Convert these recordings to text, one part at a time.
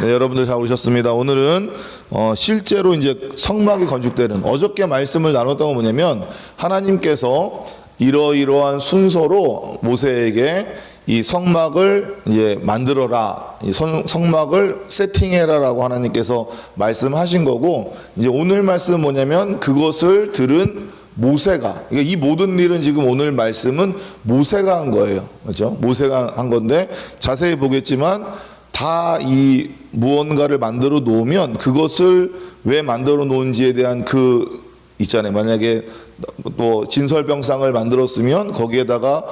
네, 여러분들 잘 오셨습니다. 오늘은 어, 실제로 이제 성막이 건축되는 어저께 말씀을 나눴던 건 뭐냐면 하나님께서 이러이러한 순서로 모세에게 이 성막을 이제 만들어라, 이 성, 성막을 세팅해라라고 하나님께서 말씀하신 거고 이제 오늘 말씀은 뭐냐면 그것을 들은 모세가 그러니까 이 모든 일은 지금 오늘 말씀은 모세가 한 거예요. 그렇죠? 모세가 한 건데 자세히 보겠지만 다 이 무언가를 만들어 놓으면 그것을 왜 만들어 놓은지에 대한 그 있잖아요. 만약에 또 진설병상을 만들었으면 거기에다가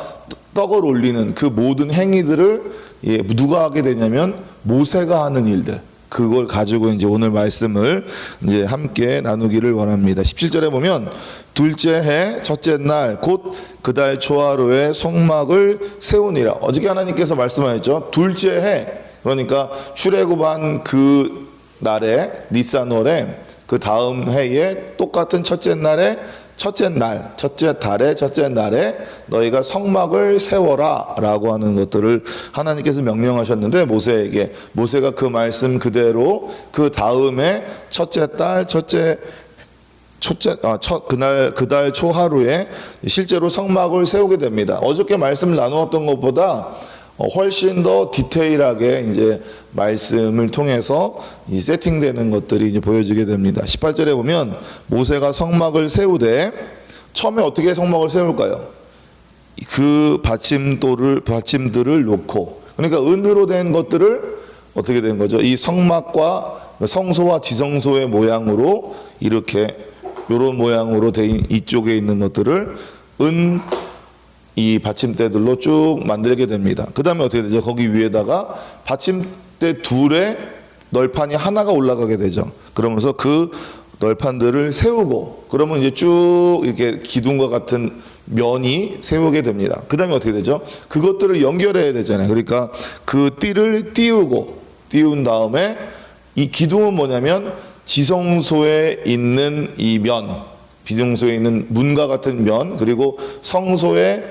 떡을 올리는 그 모든 행위들을 예, 누가 하게 되냐면 모세가 하는 일들. 그걸 가지고 이제 오늘 말씀을 이제 함께 나누기를 원합니다. 17절에 보면 둘째 해 첫째 날 곧 그달 초하루에 성막을 세우니라. 어저께 하나님께서 말씀하셨죠. 둘째 해 그러니까 출애굽한 그 날에 니산월에 그 다음 해에 똑같은 첫째 날에 첫째 날, 첫째 달에 첫째 날에 너희가 성막을 세워라라고 하는 것들을 하나님께서 명령하셨는데 모세에게 모세가 그 말씀 그대로 그 다음에 첫째 달, 첫째 첫째 아, 첫 그날 그달 초하루에 실제로 성막을 세우게 됩니다. 어저께 말씀을 나누었던 것보다 어, 훨씬 더 디테일하게 이제 말씀을 통해서 이 세팅되는 것들이 이제 보여지게 됩니다. 18절에 보면 모세가 성막을 세우되 처음에 어떻게 성막을 세울까요? 그 받침돌을 받침들을 놓고 그러니까 은으로 된 것들을 어떻게 된 거죠? 이 성막과 성소와 지성소의 모양으로 이렇게 요런 모양으로 된 이쪽에 있는 것들을 은 이 받침대들로 쭉 만들게 됩니다. 그 다음에 어떻게 되죠? 거기 위에다가 받침대 둘에 널판이 하나가 올라가게 되죠. 그러면서 그 널판들을 세우고 그러면 이제 쭉 이렇게 기둥과 같은 면이 세우게 됩니다. 그 다음에 어떻게 되죠? 그것들을 연결해야 되잖아요. 그러니까 그 띠를 띄우고 띄운 다음에 이 기둥은 뭐냐면 지성소에 있는 이 면, 비성소에 있는 문과 같은 면, 그리고 성소에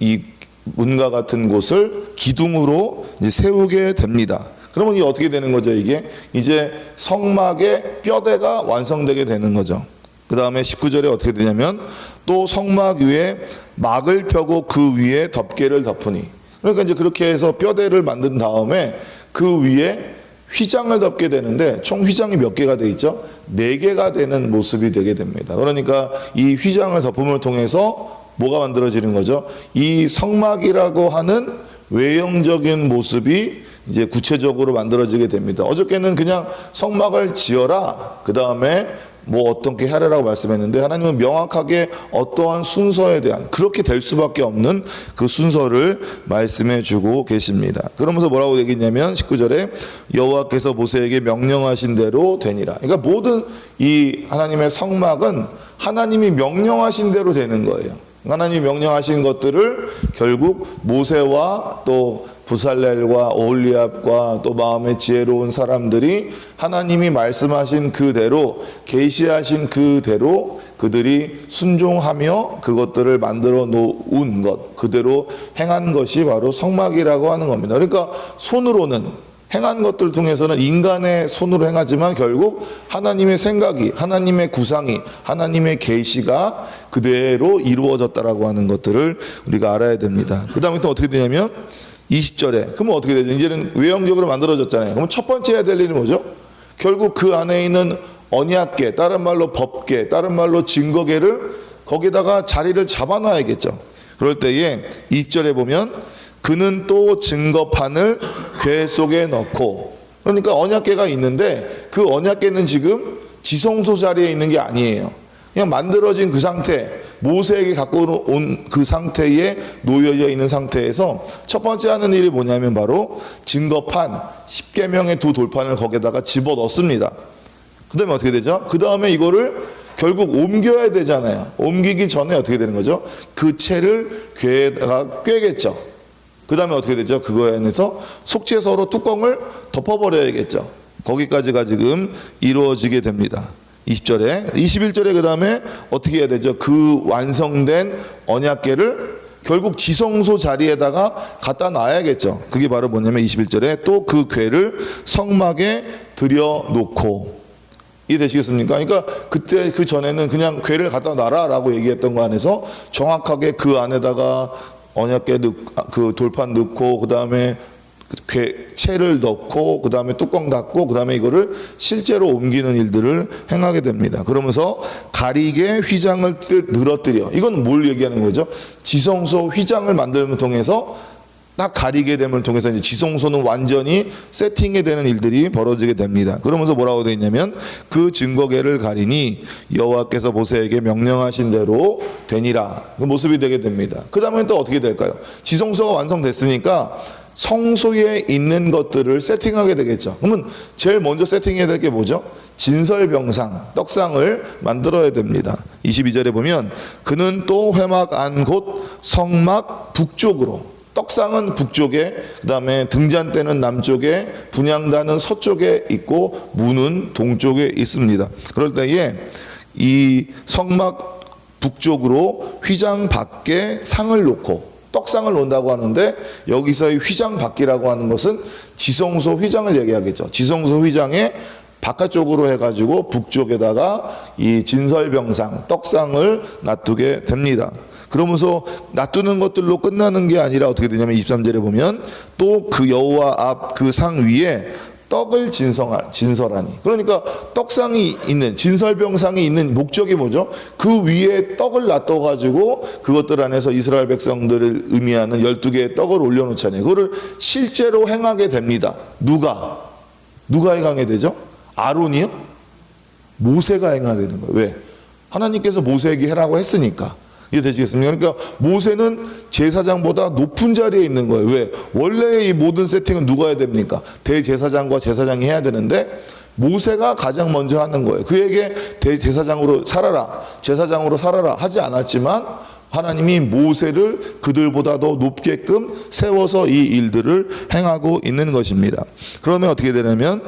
이 문과 같은 곳을 기둥으로 세우게 됩니다. 그러면 이 어떻게 되는 거죠? 이게 이제 성막의 뼈대가 완성되게 되는 거죠. 그 다음에 19절에 어떻게 되냐면 또 성막 위에 막을 펴고 그 위에 덮개를 덮으니 그러니까 이제 그렇게 해서 뼈대를 만든 다음에 그 위에 휘장을 덮게 되는데 총 휘장이 몇 개가 돼 있죠? 네 개가 되는 모습이 되게 됩니다. 그러니까 이 휘장을 덮음을 통해서 뭐가 만들어지는 거죠? 이 성막이라고 하는 외형적인 모습이 이제 구체적으로 만들어지게 됩니다. 어저께는 그냥 성막을 지어라. 그 다음에 뭐 어떻게 하라라고 말씀했는데 하나님은 명확하게 어떠한 순서에 대한 그렇게 될 수밖에 없는 그 순서를 말씀해 주고 계십니다. 그러면서 뭐라고 얘기했냐면 19절에 여호와께서 모세에게 명령하신 대로 되니라. 그러니까 모든 이 하나님의 성막은 하나님이 명령하신 대로 되는 거예요. 하나님이 명령하신 것들을 결국 모세와 또 부살렐과 오홀리압과 또 마음의 지혜로운 사람들이 하나님이 말씀하신 그대로 계시하신 그대로 그들이 순종하며 그것들을 만들어 놓은 것 그대로 행한 것이 바로 성막이라고 하는 겁니다. 그러니까 손으로는 행한 것들 통해서는 인간의 손으로 행하지만 결국 하나님의 생각이 하나님의 구상이 하나님의 계시가 그대로 이루어졌다라고 하는 것들을 우리가 알아야 됩니다. 그 다음에 또 어떻게 되냐면 20절에 그러면 어떻게 되죠? 이제는 외형적으로 만들어졌잖아요. 그러면 첫 번째 해야 될 일이 뭐죠? 결국 그 안에 있는 언약계, 다른 말로 법계, 다른 말로 증거계를 거기다가 자리를 잡아놔야겠죠. 그럴 때에 2절에 보면 그는 또 증거판을 궤 속에 넣고 그러니까 언약계가 있는데 그 언약계는 지금 지성소 자리에 있는 게 아니에요. 그냥 만들어진 그 상태, 모세에게 갖고 온 그 상태에 놓여져 있는 상태에서 첫 번째 하는 일이 뭐냐면 바로 증거판, 10계명의 두 돌판을 거기다가 집어 넣습니다. 그 다음에 어떻게 되죠? 그 다음에 이거를 결국 옮겨야 되잖아요. 옮기기 전에 어떻게 되는 거죠? 그 채를 괴에다가 꿰겠죠. 그 다음에 어떻게 되죠? 그거에 안에서 속죄서로 뚜껑을 덮어버려야겠죠. 거기까지가 지금 이루어지게 됩니다. 20절에 21절에 그 다음에 어떻게 해야 되죠? 그 완성된 언약계를 결국 지성소 자리에다가 갖다 놔야겠죠. 그게 바로 뭐냐면 21절에 또그 괴를 성막에 들여 놓고 이 되시겠습니까? 그러니까 그때 그 전에는 그냥 괴를 갖다 놔라라고 얘기했던 거 안에서 정확하게 그 안에다가 언약궤 넣, 그 돌판 넣고 그 다음에 괴 채를 넣고 그 다음에 뚜껑 닫고 그 다음에 이거를 실제로 옮기는 일들을 행하게 됩니다. 그러면서 가리개 휘장을 뜨- 늘어뜨려. 이건 뭘 얘기하는 거죠? 지성소 휘장을 만들면 통해서 딱 가리게 됨을 통해서 이제 지성소는 완전히 세팅이 되는 일들이 벌어지게 됩니다. 그러면서 뭐라고 되어 있냐면 그 증거계를 가리니 여호와께서 모세에게 명령하신 대로 되니라 그 모습이 되게 됩니다. 그 다음에 또 어떻게 될까요? 지성소가 완성됐으니까 성소에 있는 것들을 세팅하게 되겠죠. 그러면 제일 먼저 세팅해야 될 게 뭐죠? 진설병상, 떡상을 만들어야 됩니다. 22절에 보면 그는 또 회막 안 곧 성막 북쪽으로 떡상은 북쪽에 그다음에 등잔대는 남쪽에 분향단은 서쪽에 있고 문은 동쪽에 있습니다. 그럴 때에 이 성막 북쪽으로 휘장 밖에 상을 놓고 떡상을 놓는다고 하는데 여기서의 휘장 밖이라고 하는 것은 지성소 휘장을 얘기하겠죠. 지성소 휘장에 바깥쪽으로 해가지고 북쪽에다가 이 진설병상 떡상을 놔두게 됩니다. 그러면서 놔두는 것들로 끝나는 게 아니라 어떻게 되냐면 23절에 보면 또 그 여호와 앞 그 상 위에 떡을 진성할 진설하니 그러니까 떡상이 있는 진설병상이 있는 목적이 뭐죠? 그 위에 떡을 놔둬 가지고 그것들 안에서 이스라엘 백성들을 의미하는 12개의 떡을 올려 놓잖아요. 그거를 실제로 행하게 됩니다. 누가 누가 행하게 되죠? 아론이요? 모세가 행하게 되는 거예요. 왜? 하나님께서 모세에게 해라고 했으니까. 이해 되시겠습니까? 그러니까 모세는 제사장보다 높은 자리에 있는 거예요. 왜? 원래 이 모든 세팅은 누가 해야 됩니까? 대제사장과 제사장이 해야 되는데 모세가 가장 먼저 하는 거예요. 그에게 대제사장으로 살아라, 제사장으로 살아라 하지 않았지만 하나님이 모세를 그들보다 더 높게끔 세워서 이 일들을 행하고 있는 것입니다. 그러면 어떻게 되냐면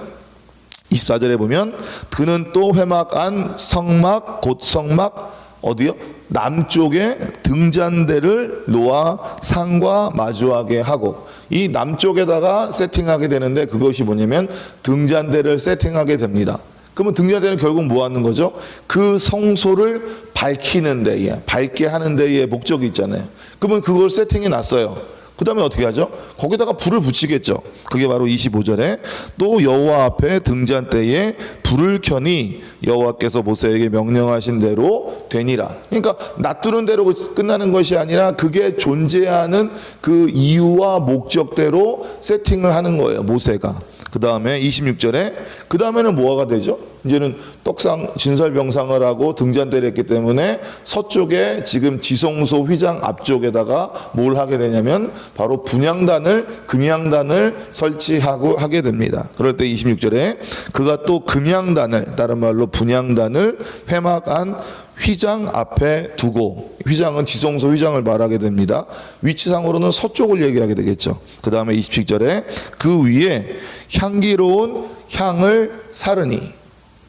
24절에 보면 그는 또 회막 안 성막 곧 성막 어디요? 남쪽에 등잔대를 놓아 상과 마주하게 하고 이 남쪽에다가 세팅하게 되는데 그것이 뭐냐면 등잔대를 세팅하게 됩니다. 그러면 등잔대는 결국 뭐 하는 거죠? 그 성소를 밝히는 데에 밝게 하는 데에 목적이 있잖아요. 그러면 그걸 세팅해 놨어요. 그 다음에 어떻게 하죠? 거기다가 불을 붙이겠죠. 그게 바로 25절에 또 여호와 앞에 등잔대에 불을 켜니 여호와께서 모세에게 명령하신 대로 되니라. 그러니까 놔두는 대로 끝나는 것이 아니라 그게 존재하는 그 이유와 목적대로 세팅을 하는 거예요. 모세가. 그 다음에 26절에 그 다음에는 뭐가 되죠? 이제는 떡상 진설병상을 하고 등잔대를 했기 때문에 서쪽에 지금 지성소 휘장 앞쪽에다가 뭘 하게 되냐면 바로 분향단을 금향단을 설치하고 하게 됩니다. 그럴 때 26절에 그가 또 금향단을 다른 말로 분향단을 회막 안 휘장 앞에 두고 휘장은 지성소 휘장을 말하게 됩니다. 위치상으로는 서쪽을 얘기하게 되겠죠. 그 다음에 27절에 그 위에 향기로운 향을 사르니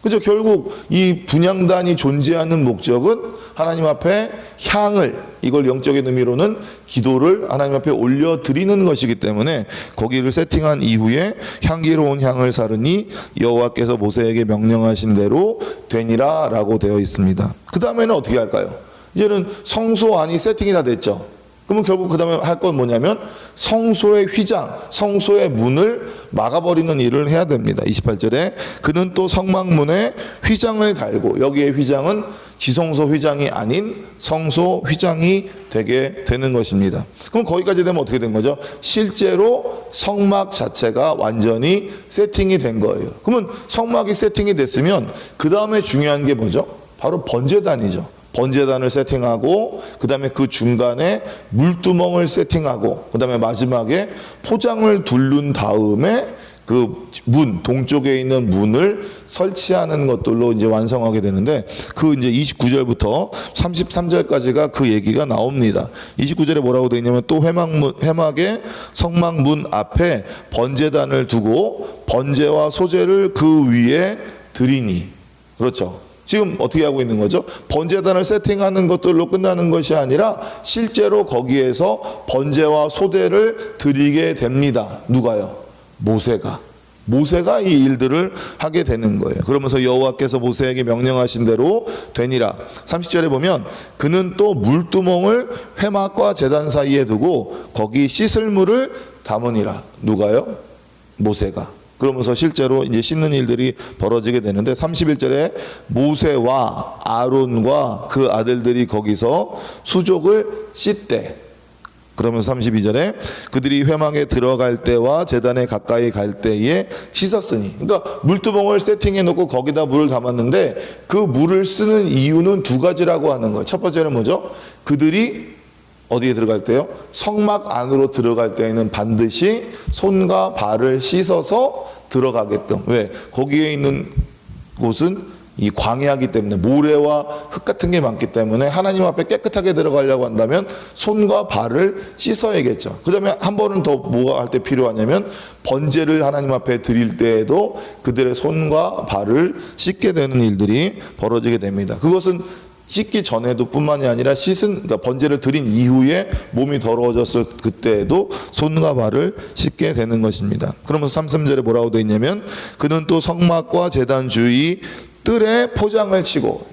그죠? 결국 이 분양단이 존재하는 목적은 하나님 앞에 향을 이걸 영적인 의미로는 기도를 하나님 앞에 올려 드리는 것이기 때문에 거기를 세팅한 이후에 향기로운 향을 사르니 여호와께서 모세에게 명령하신 대로 되니라라고 되어 있습니다. 그 다음에는 어떻게 할까요? 이제는 성소 안이 세팅이 다 됐죠. 그러면 결국 그 다음에 할 건 뭐냐면 성소의 휘장, 성소의 문을 막아버리는 일을 해야 됩니다. 28절에 그는 또 성막문에 휘장을 달고 여기에 휘장은 지성소 휘장이 아닌 성소 휘장이 되게 되는 것입니다. 그럼 거기까지 되면 어떻게 된 거죠? 실제로 성막 자체가 완전히 세팅이 된 거예요. 그러면 성막이 세팅이 됐으면 그 다음에 중요한 게 뭐죠? 바로 번제단이죠. 번제단을 세팅하고 그다음에 그 중간에 물두멍을 세팅하고 그다음에 마지막에 포장을 둘른 다음에 그 문 동쪽에 있는 문을 설치하는 것들로 이제 완성하게 되는데 그 이제 29절부터 33절까지가 그 얘기가 나옵니다. 29절에 뭐라고 되어 있냐면 또 회막문 회막의 성막문 앞에 번제단을 두고 번제와 소제를 그 위에 드리니 그렇죠. 지금 어떻게 하고 있는 거죠? 번제단을 세팅하는 것들로 끝나는 것이 아니라 실제로 거기에서 번제와 소대를 드리게 됩니다. 누가요? 모세가. 모세가 이 일들을 하게 되는 거예요. 그러면서 여호와께서 모세에게 명령하신 대로 되니라. 30절에 보면 그는 또 물두멍을 회막과 제단 사이에 두고 거기 씻을 물을 담으니라. 누가요? 모세가. 그러면서 실제로 이제 씻는 일들이 벌어지게 되는데 31절에 모세와 아론과 그 아들들이 거기서 수족을 씻되 그러면서 32절에 그들이 회막에 들어갈 때와 재단에 가까이 갈 때에 씻었으니 그러니까 물두멍을 세팅해 놓고 거기다 물을 담았는데 그 물을 쓰는 이유는 두 가지라고 하는 거예요. 첫 번째는 뭐죠? 그들이 어디에 들어갈 때요? 성막 안으로 들어갈 때에는 반드시 손과 발을 씻어서 들어가게끔. 왜? 거기에 있는 곳은 이 광야이기 때문에 모래와 흙 같은 게 많기 때문에 하나님 앞에 깨끗하게 들어가려고 한다면 손과 발을 씻어야겠죠. 그다음에 한 번은 더 뭐가 할 때 필요하냐면 번제를 하나님 앞에 드릴 때에도 그들의 손과 발을 씻게 되는 일들이 벌어지게 됩니다. 그것은 씻기 전에도 뿐만이 아니라 씻은 그러니까 번제를 드린 이후에 몸이 더러워졌을 그때에도 손과 발을 씻게 되는 것입니다. 그러면서 33절에 뭐라고 되어 있냐면 그는 또 성막과 제단 주위 뜰에 포장을 치고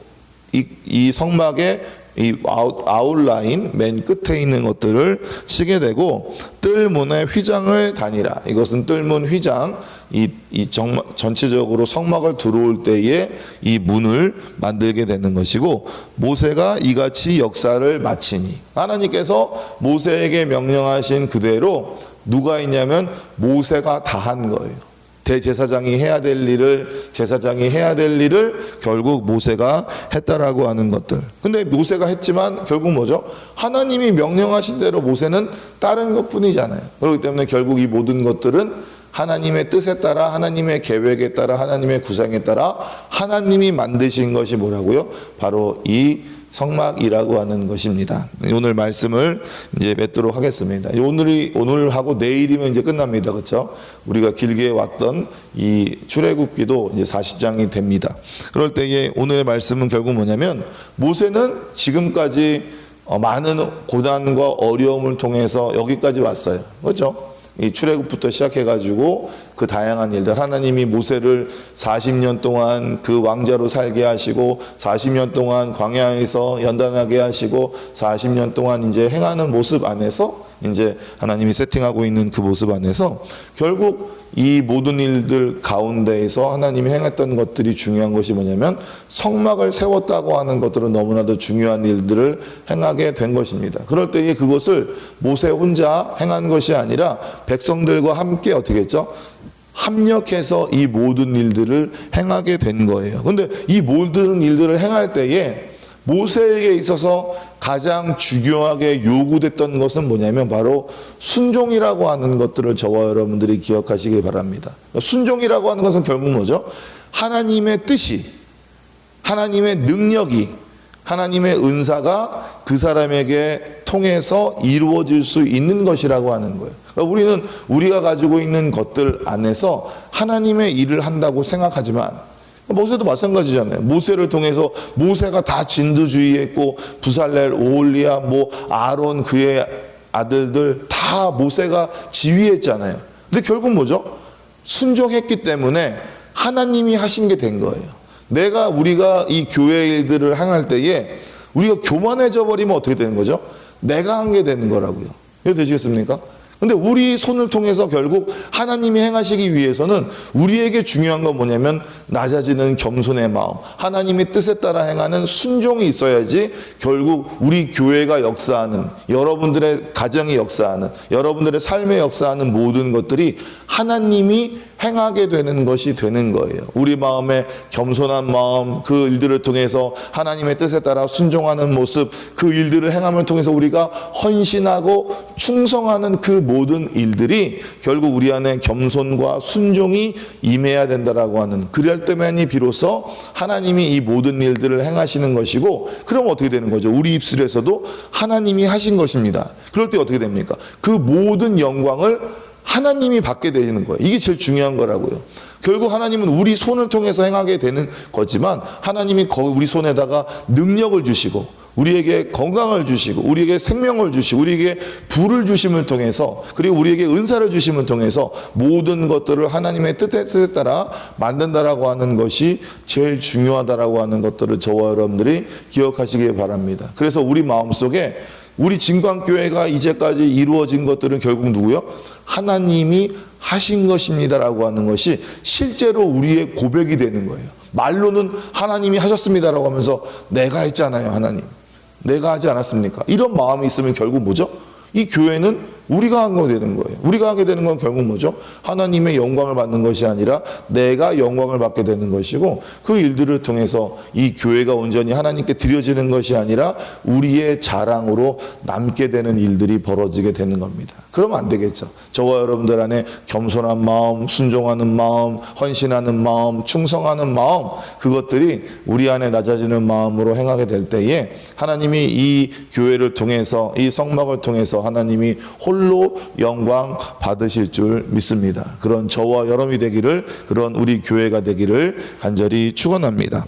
이, 이 성막의 이 아웃, 아웃라인 맨 끝에 있는 것들을 치게 되고 뜰문에 휘장을 다니라. 이것은 뜰문 휘장 이, 이 정, 전체적으로 성막을 들어올 때에 이 문을 만들게 되는 것이고 모세가 이같이 역사를 마치니 하나님께서 모세에게 명령하신 그대로 누가 있냐면 모세가 다 한 거예요. 대제사장이 해야 될 일을 제사장이 해야 될 일을 결국 모세가 했다라고 하는 것들. 근데 모세가 했지만 결국 뭐죠? 하나님이 명령하신 대로 모세는 따른 것뿐이잖아요. 그렇기 때문에 결국 이 모든 것들은 하나님의 뜻에 따라 하나님의 계획에 따라 하나님의 구상에 따라 하나님이 만드신 것이 뭐라고요? 바로 이 성막이라고 하는 것입니다. 오늘 말씀을 이제 맺도록 하겠습니다. 오늘이 오늘 하고 내일이면 이제 끝납니다. 그렇죠? 우리가 길게 왔던 이 출애굽기도 이제 40장이 됩니다. 그럴 때에 오늘의 말씀은 결국 뭐냐면 모세는 지금까지 어, 많은 고난과 어려움을 통해서 여기까지 왔어요. 그렇죠? 이 출애굽부터 시작해 가지고 그 다양한 일들. 하나님이 모세를 40년 동안 그 왕자로 살게 하시고 40년 동안 광야에서 연단하게 하시고 40년 동안 이제 행하는 모습 안에서 이제 하나님이 세팅하고 있는 그 모습 안에서 결국 이 모든 일들 가운데에서 하나님이 행했던 것들이 중요한 것이 뭐냐면 성막을 세웠다고 하는 것들은 너무나도 중요한 일들을 행하게 된 것입니다. 그럴 때에 그것을 모세 혼자 행한 것이 아니라 백성들과 함께 어떻게 했죠? 합력해서 이 모든 일들을 행하게 된 거예요. 근데 이 모든 일들을 행할 때에 모세에게 있어서 가장 중요하게 요구됐던 것은 뭐냐면 바로 순종이라고 하는 것들을 저와 여러분들이 기억하시기 바랍니다. 순종이라고 하는 것은 결국 뭐죠? 하나님의 뜻이, 하나님의 능력이, 하나님의 은사가 그 사람에게 통해서 이루어질 수 있는 것이라고 하는 거예요. 그러니까 우리는 우리가 가지고 있는 것들 안에서 하나님의 일을 한다고 생각하지만 모세도 마찬가지잖아요. 모세를 통해서 모세가 다 진두주의했고 부살렐, 오홀리아, 뭐 아론 그의 아들들 다 모세가 지휘했잖아요. 근데 결국 뭐죠? 순종했기 때문에 하나님이 하신 게 된 거예요. 내가 우리가 이 교회 일들을 행할 때에 우리가 교만해져 버리면 어떻게 되는 거죠? 내가 한 게 되는 거라고요. 이해 되시겠습니까? 근데 우리 손을 통해서 결국 하나님이 행하시기 위해서는 우리에게 중요한 건 뭐냐면 낮아지는 겸손의 마음, 하나님의 뜻에 따라 행하는 순종이 있어야지 결국 우리 교회가 역사하는 여러분들의 가정이 역사하는 여러분들의 삶에 역사하는 모든 것들이 하나님이 행하게 되는 것이 되는 거예요. 우리 마음에 겸손한 마음, 그 일들을 통해서 하나님의 뜻에 따라 순종하는 모습, 그 일들을 행함을 통해서 우리가 헌신하고 충성하는 그 모든 일들이 결국 우리 안에 겸손과 순종이 임해야 된다라고 하는 그럴 때만이 비로소 하나님이 이 모든 일들을 행하시는 것이고 그럼 어떻게 되는 거죠? 우리 입술에서도 하나님이 하신 것입니다. 그럴 때 어떻게 됩니까? 그 모든 영광을 하나님이 받게 되는 거예요. 이게 제일 중요한 거라고요. 결국 하나님은 우리 손을 통해서 행하게 되는 거지만 하나님이 거- 우리 손에다가 능력을 주시고 우리에게 건강을 주시고 우리에게 생명을 주시고 우리에게 불을 주심을 통해서 그리고 우리에게 은사를 주심을 통해서 모든 것들을 하나님의 뜻에 따라 만든다라고 하는 것이 제일 중요하다라고 하는 것들을 저와 여러분들이 기억하시기 바랍니다. 그래서 우리 마음속에 우리 진광교회가 이제까지 이루어진 것들은 결국 누구요? 하나님이 하신 것입니다라고 하는 것이 실제로 우리의 고백이 되는 거예요. 말로는 하나님이 하셨습니다라고 하면서 내가 했잖아요, 하나님. 내가 하지 않았습니까? 이런 마음이 있으면 결국 뭐죠? 이 교회는 우리가 한 거 되는 거예요. 우리가 하게 되는 건 결국 뭐죠? 하나님의 영광을 받는 것이 아니라 내가 영광을 받게 되는 것이고 그 일들을 통해서 이 교회가 온전히 하나님께 드려지는 것이 아니라 우리의 자랑으로 남게 되는 일들이 벌어지게 되는 겁니다. 그러면 안 되겠죠. 저와 여러분들 안에 겸손한 마음, 순종하는 마음, 헌신하는 마음, 충성하는 마음 그것들이 우리 안에 낮아지는 마음으로 행하게 될 때에 하나님이 이 교회를 통해서 이 성막을 통해서 하나님이 홀로 영광 받으실 줄 믿습니다. 그런 저와 여러분이 되기를 그런 우리 교회가 되기를 간절히 축원합니다.